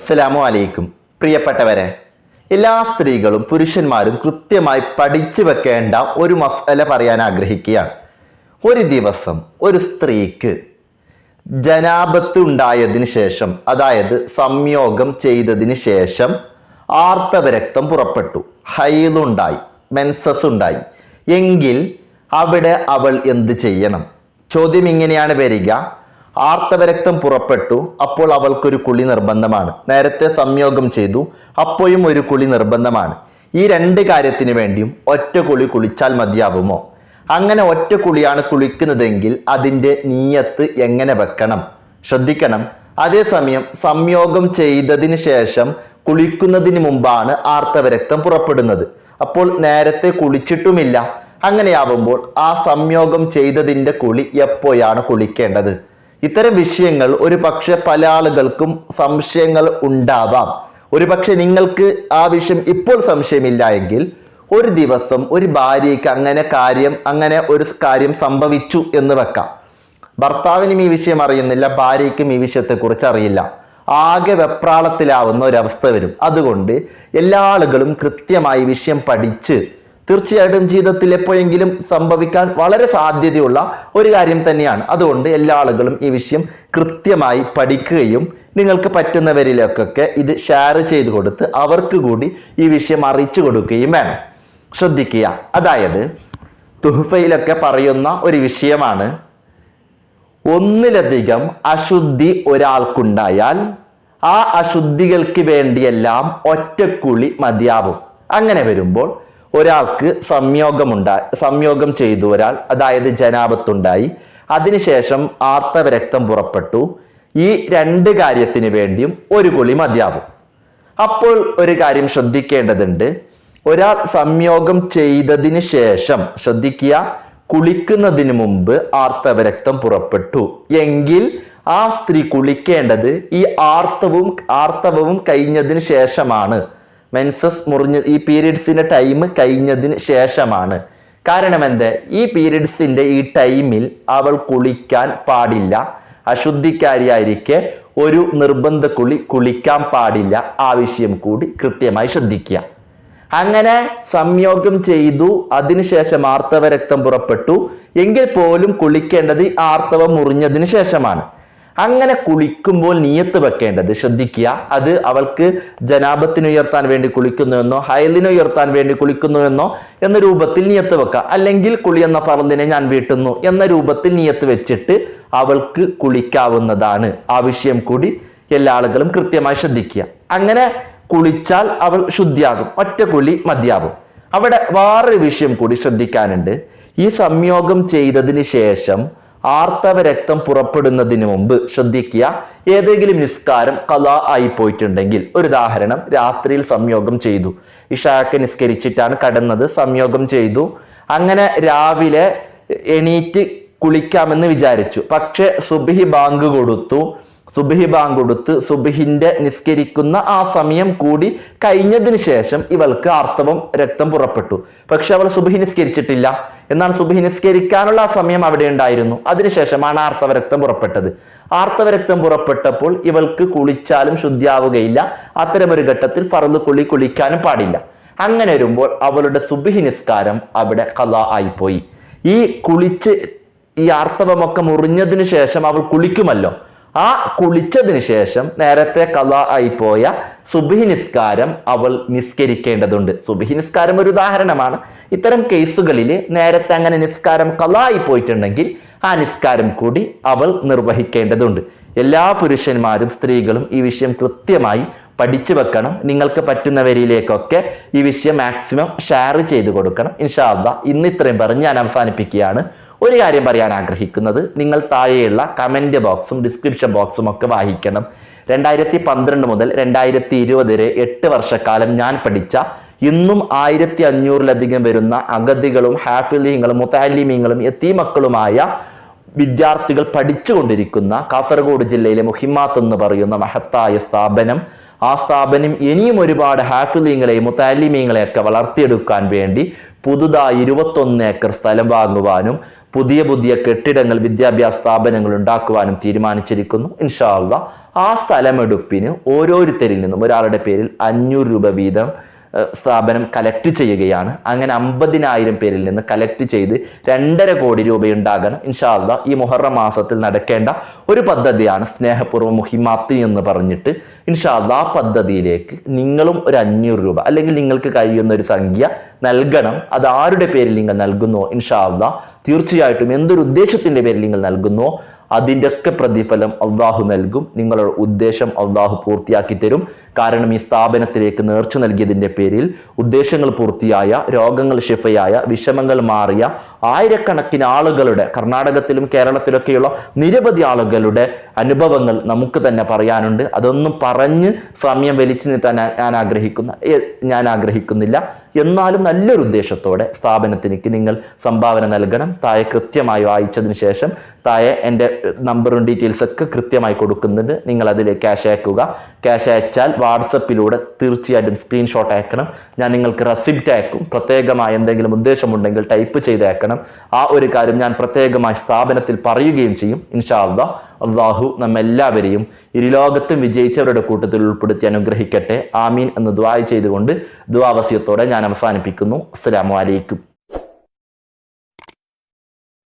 അസ്സലാമു അലൈക്കും. പ്രിയപ്പെട്ടവരെ എല്ലാ സ്ത്രീകളും പുരുഷന്മാരും കൃത്യമായി പഠിച്ചു വെക്കേണ്ട ഒരു മസല പറയാൻ ആഗ്രഹിക്കുകയാണ്. ഒരു ദിവസം ഒരു സ്ത്രീക്ക് ജനാപത്ത് ഉണ്ടായതിനു ശേഷം അതായത് സംയോഗം ചെയ്തതിന് ശേഷം ആർത്തവരക്തം പുറപ്പെട്ടു. ഹൈലുണ്ടായി മെൻസസ് ഉണ്ടായി. എങ്കിൽ അവിടെ അവൾ എന്ത് ചെയ്യണം? ചോദ്യം ഇങ്ങനെയാണ് വരിക. ആർത്തവരക്തം പുറപ്പെട്ടു അപ്പോൾ അവൾക്കൊരു കുളി നിർബന്ധമാണ്. നേരത്തെ സംയോഗം ചെയ്തു അപ്പോഴും ഒരു കുളി നിർബന്ധമാണ്. ഈ രണ്ട് കാര്യത്തിന് വേണ്ടിയും ഒറ്റ കുളി കുളിച്ചാൽ മതിയാവുമോ? അങ്ങനെ ഒറ്റ കുളിയാണ് കുളിക്കുന്നതെങ്കിൽ അതിന്റെ നീയത്ത് എങ്ങനെ വെക്കണം? ശ്രദ്ധിക്കണം. അതേസമയം സംയോഗം ചെയ്തതിന് ശേഷം കുളിക്കുന്നതിന് മുമ്പാണ് ആർത്തവരക്തം പുറപ്പെടുന്നത്. അപ്പോൾ നേരത്തെ കുളിച്ചിട്ടുമില്ല. അങ്ങനെയാവുമ്പോൾ ആ സംയോഗം ചെയ്തതിന്റെ കുളി എപ്പോഴാണ് കുളിക്കേണ്ടത്? ഇത്തരം വിഷയങ്ങൾ ഒരു പക്ഷെ പല ആളുകൾക്കും സംശയങ്ങൾ ഉണ്ടാവാം. ഒരു പക്ഷെ നിങ്ങൾക്ക് ആ വിഷയം ഇപ്പോൾ സംശയമില്ല എങ്കിൽ ഒരു ദിവസം ഒരു ഭാര്യയ്ക്ക് അങ്ങനെ കാര്യം അങ്ങനെ ഒരു കാര്യം സംഭവിച്ചു എന്ന് വെക്കാം. ഭർത്താവിനും ഈ വിഷയം അറിയുന്നില്ല ഭാര്യയ്ക്കും ഈ വിഷയത്തെക്കുറിച്ച് അറിയില്ല. ആകെ വെപ്രാളത്തിലാവുന്ന ഒരവസ്ഥ വരും. അതുകൊണ്ട് എല്ലാ ആളുകളും കൃത്യമായി വിഷയം പഠിച്ച് തീർച്ചയായിട്ടും ജീവിതത്തിൽ എപ്പോഴെങ്കിലും സംഭവിക്കാൻ വളരെ സാധ്യതയുള്ള ഒരു കാര്യം തന്നെയാണ്. അതുകൊണ്ട് എല്ലാ ആളുകളും ഈ വിഷയം കൃത്യമായി പഠിക്കുകയും നിങ്ങൾക്ക് പറ്റുന്നവരിലേക്കൊക്കെ ഇത് ഷെയർ ചെയ്തു കൊടുത്ത് അവർക്ക് കൂടി ഈ വിഷയം അറിയിച്ചു കൊടുക്കുകയും വേണം. ശ്രദ്ധിക്കുക. അതായത് തുഹഫയിലൊക്കെ പറയുന്ന ഒരു വിഷയമാണ് ഒന്നിലധികം അശുദ്ധി ഒരാൾക്കുണ്ടായാൽ ആ അശുദ്ധികൾക്ക് വേണ്ടിയെല്ലാം ഒറ്റക്കുളി മതിയാവും. അങ്ങനെ വരുമ്പോൾ ഒരാൾക്ക് സംയോഗമുണ്ടായി സംയോഗം ചെയ്തു ഒരാൾ അതായത് ജനാപത്തുണ്ടായി. അതിനുശേഷം ആർത്തവരക്തം പുറപ്പെട്ടു. ഈ രണ്ട് കാര്യത്തിന് വേണ്ടിയും ഒരു കുളി മതിയാവും. അപ്പോൾ ഒരു കാര്യം ശ്രദ്ധിക്കേണ്ടതുണ്ട്. ഒരാൾ സംയോഗം ചെയ്തതിന് ശേഷം ശ്രദ്ധിക്കുക കുളിക്കുന്നതിന് മുമ്പ് ആർത്തവരക്തം പുറപ്പെട്ടു. എങ്കിൽ ആ സ്ത്രീ കുളിക്കേണ്ടത് ഈ ആർത്തവും ആർത്തവവും കഴിഞ്ഞതിന് ശേഷമാണ്. മെൻസസ് മുറിഞ്ഞ ഈ പീരീഡ്സിന്റെ ടൈം കഴിഞ്ഞതിന് ശേഷമാണ്. കാരണം എന്ത് ഈ പീരീഡ്സിന്റെ ഈ ടൈമിൽ അവൾ കുളിക്കാൻ പാടില്ല. അശുദ്ധിക്കാരിയായിരിക്കെ ഒരു നിർബന്ധ കുളി കുളിക്കാൻ പാടില്ല. ആവശ്യം കൂടി കൃത്യമായി ശ്രദ്ധിക്കുക. അങ്ങനെ സംയോഗം ചെയ്തു. അതിനുശേഷം ആർത്തവ രക്തം പുറപ്പെട്ടു. എങ്കിൽ പോലും കുളിക്കേണ്ടത് ആർത്തവം മുറിഞ്ഞതിന് ശേഷമാണ്. അങ്ങനെ കുളിക്കുമ്പോൾ നീയത്ത് വെക്കേണ്ടത്. ശ്രദ്ധിക്കുക അത് അവൾക്ക് ജനാപത്തിന് ഉയർത്താൻ വേണ്ടി കുളിക്കുന്നുവെന്നോ ഹയലിനെ ഉയർത്താൻ വേണ്ടി കുളിക്കുന്നുവെന്നോ എന്ന രൂപത്തിൽ നിയത്ത് വെക്കുക അല്ലെങ്കിൽ കുളി എന്ന പറന്തിനെ ഞാൻ വീട്ടുന്നു എന്ന രൂപത്തിൽ നിയത്ത് വെച്ചിട്ട് അവൾക്ക് കുളിക്കാവുന്നതാണ്. ആ വിഷയം കൂടി എല്ലാ ആളുകളും കൃത്യമായി ശ്രദ്ധിക്കുക. അങ്ങനെ കുളിച്ചാൽ അവൾ ശുദ്ധിയാകും. ഒറ്റ കുളി മതിയാകും. അവിടെ വേറൊരു വിഷയം കൂടി ശ്രദ്ധിക്കാനുണ്ട്. ഈ സംയോഗം ചെയ്തതിന് ശേഷം ആർത്തവ രക്തം പുറപ്പെടുന്നതിന് മുമ്പ് ശ്രദ്ധിക്കുക. ഏതെങ്കിലും നിസ്കാരം കല ആയി പോയിട്ടുണ്ടെങ്കിൽ ഒരു ഉദാഹരണം രാത്രിയിൽ സംയോഗം ചെയ്തു. ഇഷാക്ക് നിസ്കരിച്ചിട്ടാണ് കടന്നത് സംയോഗം ചെയ്തു. അങ്ങനെ രാവിലെ എണീറ്റ് കുളിക്കാമെന്ന് വിചാരിച്ചു. പക്ഷെ സുബിഹി ബാങ്ക് കൊടുത്തു. സുബിഹി ബാങ്ക് കൊടുത്ത് സുബിഹിന്റെ നിസ്കരിക്കുന്ന ആ സമയം കൂടി കഴിഞ്ഞതിന് ശേഷം ഇവൾക്ക് ആർത്തവം രക്തം പുറപ്പെട്ടു. പക്ഷെ അവൾ സുബിഹി നിസ്കരിച്ചിട്ടില്ല. എന്നാൽ സുബഹി നിസ്കരിക്കാനുള്ള സമയം അവിടെ ഉണ്ടായിരുന്നു. അതിനുശേഷമാണ് ആർത്തവരക്തം പുറപ്പെട്ടത്. ആർത്തവരക്തം പുറപ്പെട്ടപ്പോൾ ഇവൾക്ക് കുളിച്ചാലും ശുദ്ധിയാവുകയില്ല. അത്തരമൊരു ഘട്ടത്തിൽ ഫറന്ന് കുളി കുളിക്കാനും പാടില്ല. അങ്ങനെ വരുമ്പോൾ അവളുടെ സുബിഹി നിസ്കാരം അവിടെ കല ആയിപ്പോയി. ഈ കുളിച്ച് ഈ ആർത്തവമൊക്കെ മുറിഞ്ഞതിന് ശേഷം അവൾ കുളിക്കുമല്ലോ. ആ കുളിച്ചതിന് ശേഷം നേരത്തെ കല ആയിപ്പോയ സുബിഹി നിസ്കാരം അവൾ നിസ്കരിക്കേണ്ടതുണ്ട്. സുബിഹി നിസ്കാരം ഒരു ഉദാഹരണമാണ്. ഇത്തരം കേസുകളിൽ നേരത്തെ അങ്ങനെ നിസ്കാരം കലായി പോയിട്ടുണ്ടെങ്കിൽ ആ നിസ്കാരം കൂടി അവൾ നിർവഹിക്കേണ്ടതുണ്ട്. എല്ലാ പുരുഷന്മാരും സ്ത്രീകളും ഈ വിഷയം കൃത്യമായി പഠിച്ചു വെക്കണം. നിങ്ങൾക്ക് പറ്റുന്നവരിലേക്കൊക്കെ ഈ വിഷയം മാക്സിമം ഷെയർ ചെയ്തു കൊടുക്കണം. ഇൻഷാല്ല ഇന്ന് ഇത്രയും പറഞ്ഞ് ഞാൻ അവസാനിപ്പിക്കുകയാണ്. ഒരു കാര്യം പറയാൻ ആഗ്രഹിക്കുന്നത് നിങ്ങൾ താഴെയുള്ള കമന്റ് ബോക്സും ഡിസ്ക്രിപ്ഷൻ ബോക്സും ഒക്കെ വായിക്കണം. രണ്ടായിരത്തി പന്ത്രണ്ട് മുതൽ രണ്ടായിരത്തി ഇരുപത് വരെ എട്ട് വർഷക്കാലം ഞാൻ പഠിച്ച ഇന്നും ആയിരത്തി അഞ്ഞൂറിലധികം വരുന്ന അഗതികളും ഹാഫിലിങ്ങളും മുത്താലിമീങ്ങളും എത്തീമക്കളുമായ വിദ്യാർത്ഥികൾ പഠിച്ചുകൊണ്ടിരിക്കുന്ന കാസർഗോഡ് ജില്ലയിലെ മുഹിമാത്ത് എന്ന് പറയുന്ന മഹത്തായ സ്ഥാപനം. ആ സ്ഥാപനം ഇനിയും ഒരുപാട് ഹാഫിലിങ്ങളെയും മുത്താലിമീങ്ങളെയൊക്കെ വളർത്തിയെടുക്കാൻ വേണ്ടി പുതുതായി ഇരുപത്തൊന്ന് ഏക്കർ സ്ഥലം വാങ്ങുവാനും പുതിയ പുതിയ കെട്ടിടങ്ങൾ വിദ്യാഭ്യാസ സ്ഥാപനങ്ങൾ ഉണ്ടാക്കുവാനും തീരുമാനിച്ചിരിക്കുന്നു. ഇൻഷാ അള്ളാ ആ സ്ഥലമെടുപ്പിന് ഓരോരുത്തരിൽ നിന്നും ഒരാളുടെ പേരിൽ അഞ്ഞൂറ് രൂപ വീതം സ്ഥാപനം കലക്ട് ചെയ്യുകയാണ്. അങ്ങനെ അമ്പതിനായിരം പേരിൽ നിന്ന് കലക്ട് ചെയ്ത് രണ്ടര കോടി രൂപയുണ്ടാകണം. ഇൻഷാല്ല ഈ മുഹറം മാസത്തിൽ നടക്കേണ്ട ഒരു പദ്ധതിയാണ് സ്നേഹപൂർവ മുഹിമാത്തി എന്ന് പറഞ്ഞിട്ട്. ഇൻഷാല്ല ആ പദ്ധതിയിലേക്ക് നിങ്ങളും ഒരു അഞ്ഞൂറ് രൂപ അല്ലെങ്കിൽ നിങ്ങൾക്ക് കഴിയുന്ന ഒരു സംഖ്യ നൽകണം. അത് ആരുടെ പേരിൽ നിങ്ങൾ നൽകുന്നോ? ഇൻഷാല്ല തീർച്ചയായിട്ടും എന്തൊരു ഉദ്ദേശത്തിന്റെ പേരിൽ നിങ്ങൾ നൽകുന്നോ? അതിന്റെ ഒക്കെ പ്രതിഫലം അള്ളാഹു നൽകും. നിങ്ങളുടെ ഉദ്ദേശം അള്ളാഹു പൂർത്തിയാക്കി തരും. കാരണം ഈ സ്ഥാപനത്തിലേക്ക് നേർച്ച നൽകിയതിന്റെ പേരിൽ ഉദ്ദേശങ്ങൾ പൂർത്തിയായ രോഗങ്ങൾ ഷിഫയായ വിഷമങ്ങൾ മാറിയ ആയിരക്കണക്കിന് ആളുകളുടെ കർണാടകത്തിലും കേരളത്തിലൊക്കെയുള്ള നിരവധി ആളുകളുടെ അനുഭവങ്ങൾ നമുക്ക് തന്നെ പറയാനുണ്ട്. അതൊന്നും പറഞ്ഞ് സമയം വലിച്ചു നീട്ടാൻ ഞാൻ- ആഗ്രഹിക്കുന്ന ഞാൻ ആഗ്രഹിക്കുന്നില്ല. എന്നാലും നല്ലൊരു ഉദ്ദേശത്തോടെ സ്ഥാപനത്തിലേക്ക് നിങ്ങൾ സംഭാവന നൽകണം. താഴെ കൃത്യമായി വായിച്ചതിന് ശേഷം താഴെ എന്റെ നമ്പറും ഡീറ്റെയിൽസ് ഒക്കെ കൃത്യമായി കൊടുക്കുന്നുണ്ട് നിങ്ങൾ അതിൽ ക്യാഷ് അയക്കുക. ക്യാഷ് അയച്ചാൽ വാട്സപ്പിലൂടെ തീർച്ചയായിട്ടും സ്ക്രീൻഷോട്ട് അയക്കണം. ഞാൻ നിങ്ങൾക്ക് റെസിപ്റ്റ് അയക്കും. പ്രത്യേകമായി എന്തെങ്കിലും ഉദ്ദേശമുണ്ടെങ്കിൽ ടൈപ്പ് ചെയ്ത് അയക്കണം. ആ ഒരു കാര്യം ഞാൻ പ്രത്യേകമായി സ്ഥാപനത്തിൽ പറയുകയും ചെയ്യും. ഇൻഷാ അള്ളാ അള്ളാഹു നമ്മെല്ലാവരെയും ഇരുലോകത്തും വിജയിച്ചവരുടെ കൂട്ടത്തിൽ ഉൾപ്പെടുത്തി അനുഗ്രഹിക്കട്ടെ. ആമീൻ എന്ന് ദ്വായ ചെയ്തുകൊണ്ട് ദ്വാവസ്യത്തോടെ ഞാൻ അവസാനിപ്പിക്കുന്നു. അസ്സലാമു അലൈക്കും.